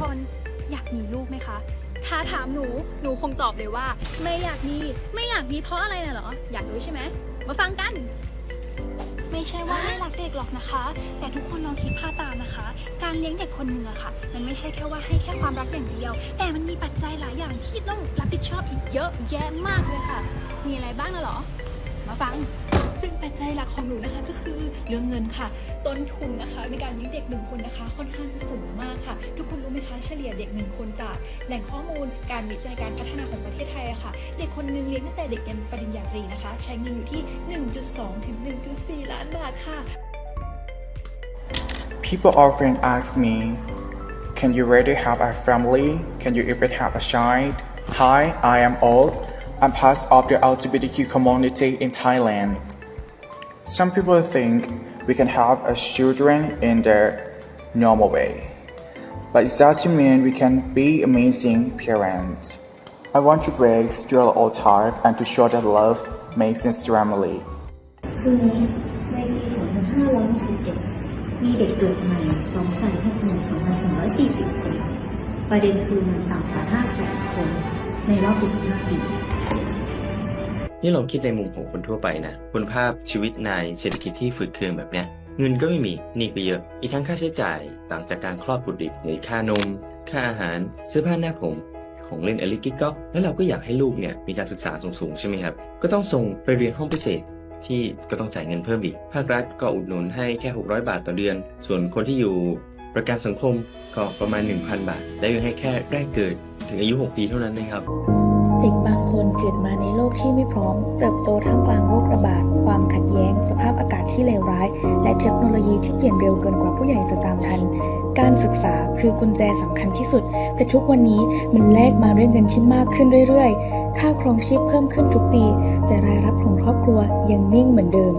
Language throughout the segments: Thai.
คนอยากมีลูกไหมคะ ถ้าถามหนู หนูคงตอบเลยว่า ไม่อยากมี ไม่อยากมีเพราะอะไรน่ะเหรอ อยากรู้ใช่ไหม มาฟังกัน ไม่ใช่ว่าไม่รักเด็กหรอกนะคะ แต่ทุกคนลองคิดภาพตามนะคะ การเลี้ยงเด็กคนหนึ่งอะค่ะ มันไม่ใช่แค่ว่าให้แค่ความรักอย่างเดียว แต่มันมีปัจจัยหลายอย่างที่ต้องรับผิดชอบอีกเยอะแยะมากเลยค่ะ มีอะไรบ้างนะเหรอ มาฟัง ซึ่งปัจจัยหลักของหนูนะคะก็คือเรื่องเงินค่ะ ต้นทุนนะคะในการเลี้ยงเด็กหนึ่งคนนะคะ ค่อนข้างจะสูงมากค่ะ ทุกคนรู้ไหมคะเฉลี่ยเด็กหนึ่งคนจากแหล่งข้อมูลการวิจัยการพัฒนาของประเทศไทยค่ะ เด็กคนหนึงเลี้ยงตั้งแต่เด็กเรียนปริญญาตรีนะคะ ใช้เงินอยู่ที่ 1.2 ถึง 1.4 ล้านบาทค่ะ People often ask me, Can you really have a family? Can you even have a child? Hi, I am Old. I'm part of the LGBTQ community in Thailand. Some people think we can have a children in the normal way. But it doesn't mean we can be amazing parents. I want to break stereotypes and to show that love makes us family. คือในปี 2567 มีเด็กเกิดใหม่262,240 คน ประเด็นคือมันต่ำกว่า 500,000 คนในรอบ 25 ปี นี่ลองคิดในมุมของคนทั่วไปนะคุณภาพชีวิตในเศรษฐกิจที่ฝืดเคืองแบบเนี้ยเงินก็ไม่มีหนี่ก็เยอะ อีกทั้งค่าใช้จ่ายหลังจากการคลอดบุตรอีกในค่านม ค่าอาหารเสื้อผ้าหน้าผม ของเล่นอลิกิกก๊อกแล้วเราก็อยากให้ลูกเนี่ยมีการศึกษาสูงๆใช่ไหมครับ ก็ต้องส่งไปเรียนห้องพิเศษที่ก็ต้องจ่ายเงินเพิ่มอีก ภาครัฐก็อุดหนุนให้แค่ 600 บาทต่อเดือน ส่วนคนที่อยู่ประกันสังคมก็ประมาณ 1,000 บาท และยังให้แค่แรกเกิดถึงอายุ 6 ปีเท่านั้นนะครับ ด็กบางคนเกิดมาในโลกที่ไม่พร้อม เติบโตท่ามกลางโรคระบาด ความขัดแย้ง สภาพอากาศที่เลวร้าย และเทคโนโลยีที่เปลี่ยนเร็วเกินกว่าผู้ใหญ่จะตามทัน การศึกษาคือกุญแจสำคัญที่สุด แต่ทุกวันนี้มันแลกมาด้วยเงินที่มากขึ้นเรื่อยๆ ค่าครองชีพเพิ่มขึ้นทุกปี แต่รายรับของครอบครัวยังนิ่งเหมือนเดิม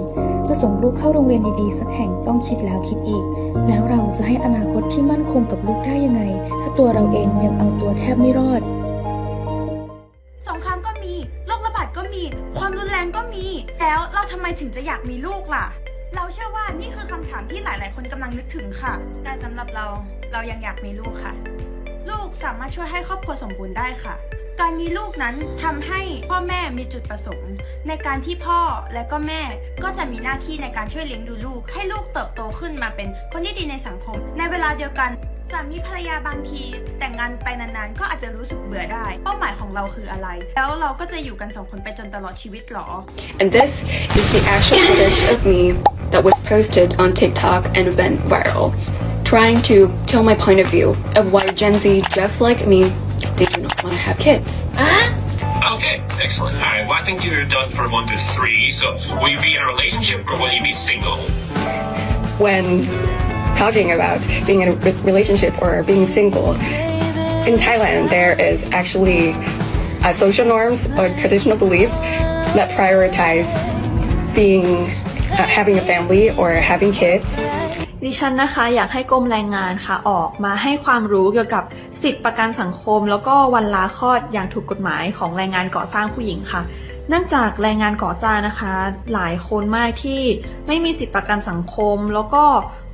จะส่งลูกเข้าโรงเรียนดีๆ สักแห่งต้องคิดแล้วคิดอีก แล้วเราจะให้อนาคตที่มั่นคงกับลูกได้ยังไง ถ้าตัวเราเองยังเอาตัวแทบไม่รอด ก็มี ความรุนแรงก็มี แล้วเราทำไมถึงจะอยากมีลูกล่ะ เราเชื่อว่านี่คือคำถามที่หลาย ๆ คนกำลังนึกถึงค่ะ แต่สำหรับเราเรายังอยากมีลูกค่ะ ลูกสามารถช่วยให้ครอบครัวสมบูรณ์ได้ค่ะ การมีลูกนั้นทำให้พ่อแม่มีจุดประสงค์ ในการที่พ่อและก็แม่ก็จะมีหน้าที่ในการช่วยเลี้ยงดูลูก ให้ลูกเติบโตขึ้นมาเป็นคนที่ดีในสังคม ในเวลาเดียวกันสามีภรรยาบางที แต่งงานไปนานๆ ก็อาจจะรู้สึกเบื่อได้ เป้าหมายของเราคืออะไร แล้วเราก็จะอยู่กันสองคนไปจนตลอดชีวิตหรอ And this is the actual footage of me that was posted on TikTok and went viral, trying to tell my point of view of why Gen Z, just like me, want to have kids. Okay, excellent. All right, well, I think you're done for one to three. So, will you be in a relationship or will you be single? When talking about being in a re- relationship or being single, in Thailand, there is actually uh, social norms or traditional beliefs that prioritize being uh, having a family or having kids ดิฉันนะคะอยากให้กรมแรงงานค่ะออกมาให้ความรู้เกี่ยวกับสิทธิประกันสังคม แล้วก็วันลาคลอดอย่างถูกกฎหมายของแรงงานก่อสร้างผู้หญิงค่ะเนื่องจากแรงงานก่อสร้างนะคะ หลายคนมากที่ไม่มีสิทธิประกันสังคม แล้วก็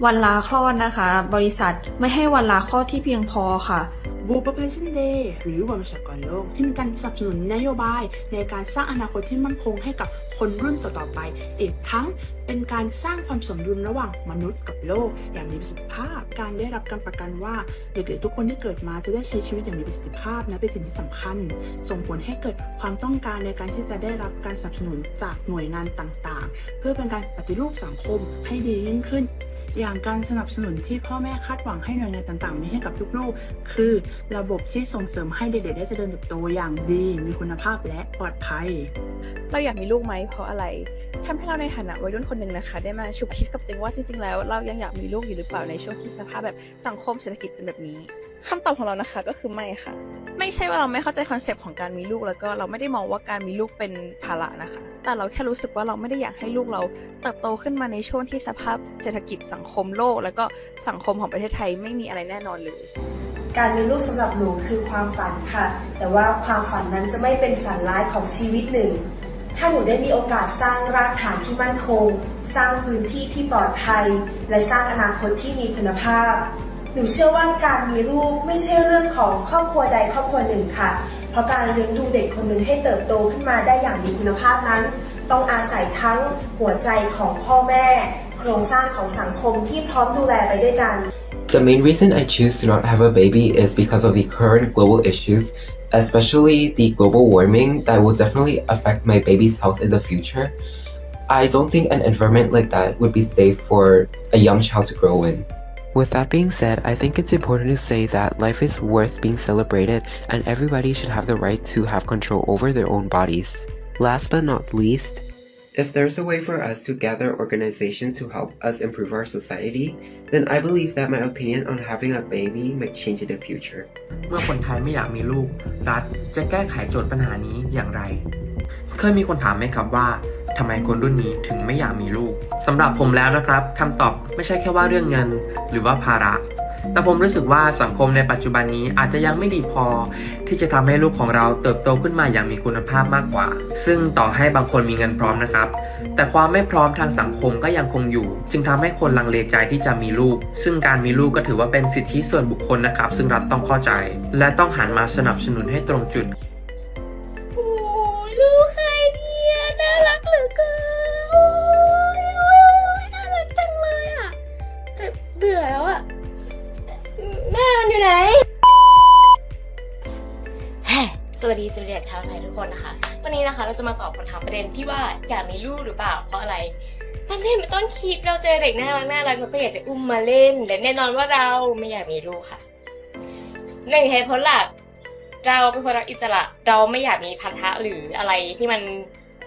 วันลาคลอดนะคะ บริษัทไม่ให้วันลาคลอดที่เพียงพอค่ะ World Population Day หรือวันประชากรโลก ที่มีการสนับสนุนนโยบาย ในการสร้างอนาคตที่มั่นคงให้กับคนรุ่นต่อๆไป อีกทั้งเป็นการสร้างความสมดุลระหว่างมนุษย์กับโลก อย่างมีประสิทธิภาพ การได้รับการประกันว่าเด็กๆทุกคนที่เกิดมาจะได้ใช้ชีวิตอย่างมีประสิทธิภาพนะเป็นสิ่งที่สำคัญ ส่งผลให้เกิดความต้องการในการที่จะได้รับการสนับสนุนจากหน่วยงานต่างๆ เพื่อเป็นการปฏิรูปสังคมให้ดียิ่งขึ้น อย่างการสนับสนุนที่พ่อแม่คาดหวังให้หน่วยงานต่างๆ มีให้กับลูกๆ คือระบบที่ส่งเสริมให้เด็กๆได้เจริญเติบโตอย่างดี มีคุณภาพและปลอดภัย เราอยากมีลูกไหมเพราะอะไรทำให้เราในฐานะวัยรุ่นคนหนึ่งนะคะ ได้มาชุบคิดกับตัวเองว่าจริงๆ แล้ว เรายังอยากมีลูกอยู่หรือเปล่าในช่วงที่สภาพแบบสังคมเศรษฐกิจเป็นแบบนี้ คำตอบของเรานะคะก็คือไม่ค่ะ ไม่ใช่ว่าเราไม่เข้าใจคอนเซปต์ของการมีลูกแล้วก็เราไม่ได้มองว่าการมีลูกเป็นภาระนะคะ แต่เราแค่รู้สึกว่าเราไม่ได้อยากให้ลูกเราเติบโตขึ้นมาในช่วงที่สภาพเศรษฐกิจสังคมโลก แล้วก็สังคมของประเทศไทยไม่มีอะไรแน่นอนเลย การมีลูกสำหรับหนูคือความฝันค่ะ แต่ว่าความฝันนั้นจะไม่เป็นฝันร้ายของชีวิตหนึ่ง ถ้าหนูได้มีโอกาสสร้างรากฐานที่มั่นคง สร้างพื้นที่ที่ปลอดภัย และสร้างอนาคตที่มีคุณภาพ หนูเชื่อว่าการมีลูกไม่ใช่เรื่องของครอบครัวใดครอบครัวหนึ่งค่ะ เพราะการเลี้ยงดูเด็กคนหนึ่งให้เติบโตขึ้นมาได้อย่างมีคุณภาพนั้น ต้องอาศัยทั้งหัวใจของพ่อแม่ โครงสร้างของสังคมที่พร้อมดูแลไปด้วยกัน The main reason I choose to not have a baby is because of the current global issues, especially the global warming that will definitely affect my baby's health in the future. I don't think an environment like that would be safe for a young child to grow in. With that being said, I think it's important to say that life is worth being celebrated and everybody should have the right to have control over their own bodies. Last but not least, If there's a way for us to gather organizations to help us improve our society, then I believe that my opinion on having a baby might change in the future. เมื่อคนไทยไม่อยากมีลูก รัฐจะแก้ไขโจทย์ปัญหานี้อย่างไร เคยมีคนถามไหมครับว่าทำไมคนรุ่นนี้ถึงไม่อยากมีลูกสำหรับผมแล้วนะครับคำตอบไม่ใช่แค่ว่าเรื่องเงินหรือว่าภาระ แต่ผมรู้สึกว่าสังคมในปัจจุบันนี้อาจจะยังไม่ดีพอ ที่จะทำให้ลูกของเราเติบโตขึ้นมาอย่างมีคุณภาพมากกว่า ซึ่งต่อให้บางคนมีเงินพร้อมนะครับ แต่ความไม่พร้อมทางสังคมก็ยังคงอยู่ จึงทำให้คนลังเลใจที่จะมีลูก ซึ่งการมีลูกก็ถือว่าเป็นสิทธิส่วนบุคคลนะครับ ซึ่งรัฐต้องเข้าใจ และต้องหันมาสนับสนุนให้ตรงจุด เบื่อแล้วอะแม่มันอยู่ไหนแฮ่สวัสดีสวัสดีชาวไทยทุกคนนะคะ วันนี้นะคะเราจะมาตอบคำถามประเด็นที่ว่าอยากมีลูกหรือเปล่าเพราะอะไรตั้งแต่เป็นต้นคลิปเราเจอเด็กน่ารักน่ารักเราก็อยากจะอุ้มมาเล่นและแน่นอนว่าเราไม่อยากมีลูกค่ะหนึ่งเหตุผลหลักเราเป็นคนรักอิสระ เราไม่อยากมีพันธะหรืออะไรที่มัน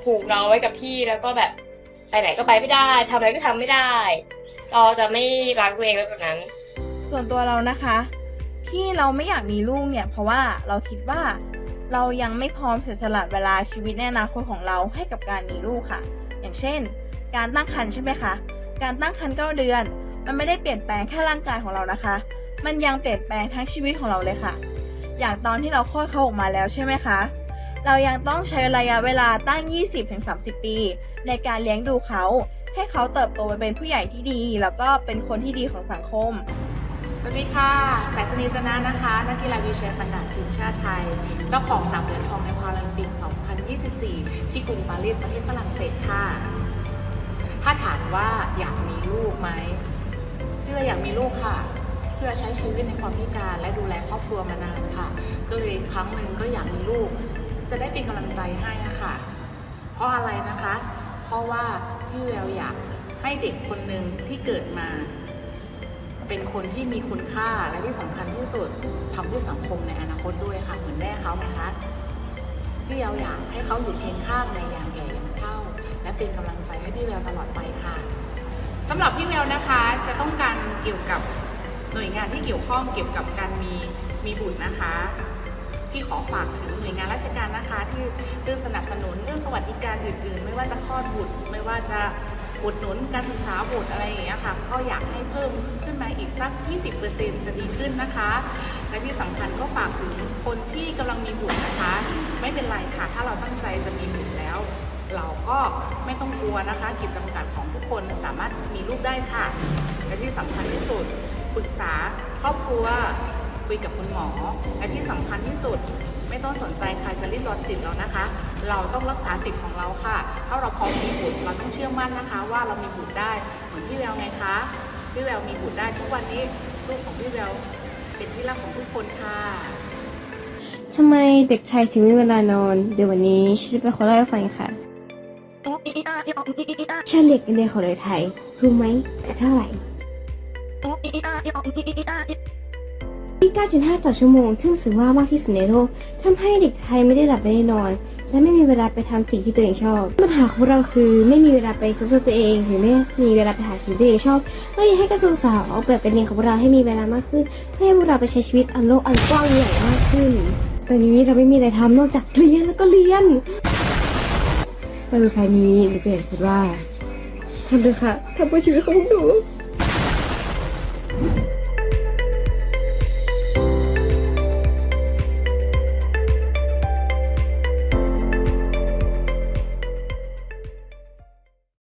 ผูกเราไว้กับที่แล้วก็แบบไปไหนก็ไปไม่ได้ทำอะไรก็ทำไม่ได้ เราจะไม่รักตัวเองไว้แบบนั้น ส่วนตัวเรานะคะ ที่เราไม่อยากมีลูกเนี่ย เพราะว่าเราคิดว่าเรายังไม่พร้อมเสียสละเวลาชีวิตในอนาคตของเราให้กับการมีลูกค่ะ อย่างเช่น การตั้งครรภ์ใช่ไหมคะ การตั้งครรภ์เก้าเดือน มันไม่ได้เปลี่ยนแปลงแค่ร่างกายของเรานะคะ มันยังเปลี่ยนแปลงทั้งชีวิตของเราเลยค่ะ อย่างตอนที่เราคลอดเขาออกมาแล้วใช่ไหมคะ เรายังต้องใช้ระยะเวลาตั้ง 20-30 ปี ในการเลี้ยงดูเขา ให้เขาเติบโตไปเป็นผู้ใหญ่ที่ดี แล้วก็เป็นคนที่ดีของสังคม สวัสดีค่ะ สายสนีจนะนะคะ นักกีฬาวีลแชร์ฟันดาบทีมชาติไทย เจ้าของสามเหรียญทองในพาราลิมปิก 2024 ที่กรุงปารีสประเทศฝรั่งเศสค่ะ ถ้าถามว่าอยากมีลูกไหมพี่ว่าอยากมีลูกค่ะเพื่อใช้ชีวิตในความพิการและดูแลครอบครัวมานานค่ะ ก็เลยครั้งหนึ่งก็อยากมีลูก จะได้เป็นกำลังใจให้อะค่ะเพราะอะไรนะคะ เพราะว่าพี่แววอยากให้เด็กคนหนึ่งที่เกิดมา เป็นคนที่มีคุณค่าและที่สำคัญที่สุดทำเพื่อสังคมในอนาคตด้วยค่ะเหมือนแม่เขาไหมคะพี่แววอยากให้เขาอยู่เคียงข้างในยามแก่ยามเฒ่า และเป็นกำลังใจให้พี่แววตลอดไปค่ะสำหรับพี่แววนะคะจะต้องการเกี่ยวกับหน่วยงานที่เกี่ยวข้องเกี่ยวกับการมีมีบุตรนะคะ พี่ขอฝากถึงหน่วยงานราชการนะคะ ที่เรื่องสนับสนุนเรื่องสวัสดิการอื่น ๆ ไม่ว่าจะคลอดบุตร ไม่ว่าจะอุดหนุนการศึกษาบุตรอะไรอย่างเงี้ยค่ะก็อยากให้เพิ่มขึ้นมาอีกสัก 20%จะดีขึ้นนะคะ และที่สำคัญก็ฝากถึงคนที่กำลังมีบุตรนะคะ ไม่เป็นไรค่ะ ถ้าเราตั้งใจจะมีบุตรแล้ว เราก็ไม่ต้องกลัวนะคะขีดจำกัดของทุกคนสามารถมีลูกได้ค่ะ และที่สำคัญที่สุดปรึกษาครอบครัว คุยกับคุณหมอ และที่สำคัญที่สุดไม่ต้องสนใจใครจะริดรอนสิทธิ์เรานะคะ เราต้องรักษาสิทธิ์ของเราค่ะ ถ้าเราพร้อมมีบุตรเราต้องเชื่อมั่นนะคะ ว่าเรามีบุตรได้เหมือนพี่แววไงคะ พี่แววมีบุตรได้ทุกวันนี้ลูกของพี่แววเป็นที่รักของทุกคนค่ะทำไมเด็กชายถึงไม่มีเวลานอน เดี๋ยววันนี้ฉันจะไปขอเล่าให้ฟังค่ะเฉลี่ยเงินเดือนของเด็กไทย รู้ไหมคือเท่าไหร่ 9.5 ต่อชั่วโมง ซึ่งถือว่ามากที่สุดในโลกทำให้เด็กชายไม่ได้หลับไม่ได้นอน และไม่มีเวลาไปทำสิ่งที่ตัวเองชอบ ปัญหาของเราคือไม่มีเวลาไปทบทวนตัวเอง หรือไม่มีเวลาไปหาสิ่งที่ตัวเองชอบก็อยากให้กระทรวงสาวออกแบบเป็นเรียนของพวกเราให้มีเวลามากขึ้นเพื่อให้พวกเราไปใช้ชีวิตอันโลกอันกว้างใหญ่มากขึ้น ตอนนี้เราไม่มีอะไรทำนอกจากเรียนแล้วก็เรียนแต่สุดท้ายนี้หนูเปลี่ยนคิดว่าทำเลยค่ะทำเพื่อชีวิตของพวกหนู